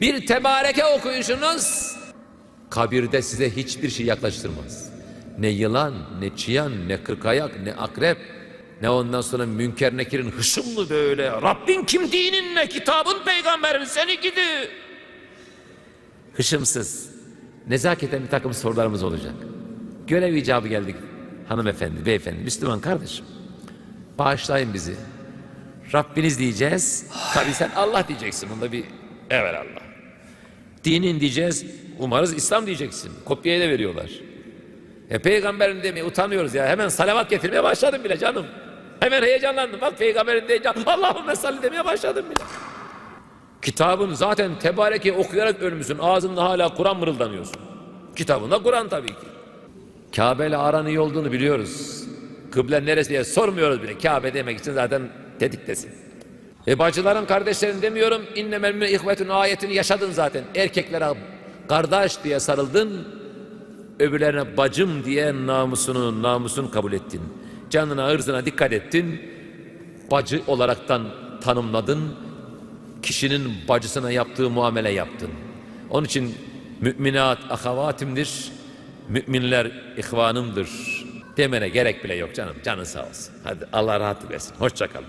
Bir tebareke okuyuşunuz kabirde size hiçbir şey yaklaştırmaz. Ne yılan, ne çıyan, ne kırkayak, ne akrep, ne ondan sonra münker nekirin hışımlı böyle. Rabbin kim dinin ne kitabın peygamberin seni gidi. Hışımsız. Nezaketen bir takım sorularımız olacak. Görev icabı geldik. Hanımefendi, beyefendi, Müslüman kardeşim. Bağışlayın bizi. Rabbiniz diyeceğiz. Tabii sen Allah diyeceksin. Bunda bir evelallah. Dinin diyeceğiz. Umarız İslam diyeceksin. Kopyayı da veriyorlar. E peygamberin demeye utanıyoruz ya. Hemen salavat getirmeye başladım bile canım. Hemen heyecanlandım. Bak peygamberin deyince Allahümme salli demeye başladım bile. Kitabın zaten tebareke okuyarak ölmüşsün. Ağzında hala Kur'an mırıldanıyorsun. Kitabında Kur'an tabii ki. Kabe ile aran iyi olduğunu biliyoruz. Kıble neresi diye sormuyoruz bile. Kabe demek için zaten tetiktesin. E bacıların kardeşlerin demiyorum. İnnemel mü'mine ayetini yaşadın zaten. Erkeklere kardeş diye sarıldın. Öbürlerine bacım diye namusunu namusunu kabul ettin. Canına ırzına dikkat ettin. Bacı olaraktan tanımladın. Kişinin bacısına yaptığı muamele yaptın. Onun için müminat ahavatimdir. Müminler ihvanımdır. Demene gerek bile yok canım. Canın sağ olsun. Hadi Allah rahatlık versin. Hoşça kalın.